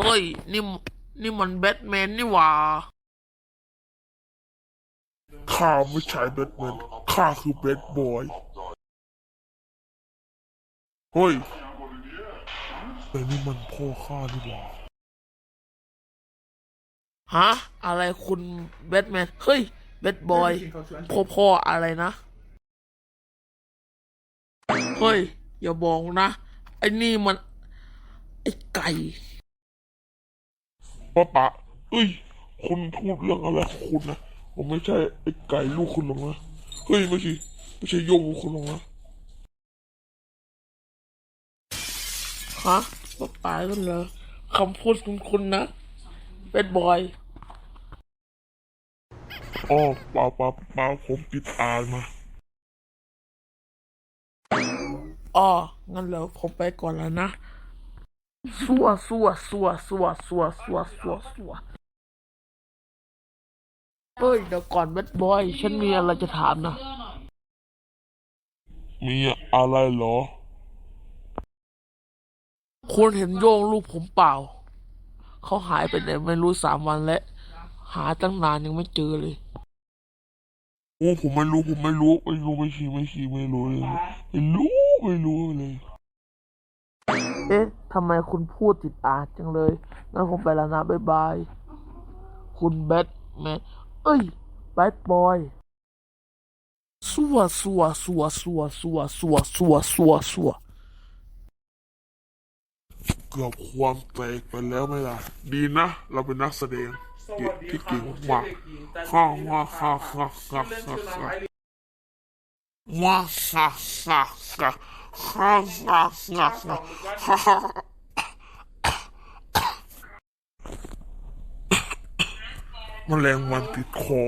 ฮ้ย นี่มนี่มันแบทแมนนี่หว่า ข้าไม่ใช่แบทแมน ข้าคือแบทบอย เฮ้ย แต่นี่มันพ่อข้านี่หว่า ฮะ อะไรคุณแบทแมน เฮ้ย แบทบอย พ่อพ่ออะไรนะ เฮ้ย อย่าบอกนะ ไอ้นี่มัน ไอ้ไก่ ป้าปะเอ้ย คุณพูดเรื่องอะไรของคุณนะผมไม่ใช่ไอ้ไก่ลูกคุณหรอกนะเฮ้ยไม่ใช่ไม่ใช่โยงลูกคุณหรอกนะฮะว่าตายกันเหรอคำพูดคุณคุณนะแบทบอยอ๋อเปล่าเปล่าเปล่าผมปิดอ่านมาอ๋องั้นเหรอผมไปก่อนแล้วนะ Sua, sua, sua, sua, sua, sua, sua, sua. เฮ้ยเดี๋ยวก่อนแบทบอย ฉันมีอะไรจะถามนะ มีอะไรเหรอ ควรเห็นโยงลูกผมเปล่า เขาหายไปไหนไม่รู้สามวันแล้ว หาตั้งนานยังไม่เจอเลย โอ้ผมไม่รู้ผมไม่รู้ไม่รู้ไม่ชี้ไม่ชี้ไม่รู้เลยไม่รู้ไม่รู้เลย เอ๊ะ ทำไมคุณพูดติดอาดจังเลย งั้นผมไปแล้วนะบ๊ายบาย คุณแบทแมนเอ้ยแบทบอยสัวสัวสัวสัวสัวสัวสัวสัวสัวเกือบความแตกไปแล้วไหมล่ะ ดีนะ เราเป็นนักแสดงเก่งที่เก่งมากฮ่าฮ่าฮ่าฮ่าฮ่าฮ่าฮ่าว้าฮ่าฮ่าฮ่าฮ่าฮ่าฮ่าฮ่าฮ่าแมลงวันติดคอ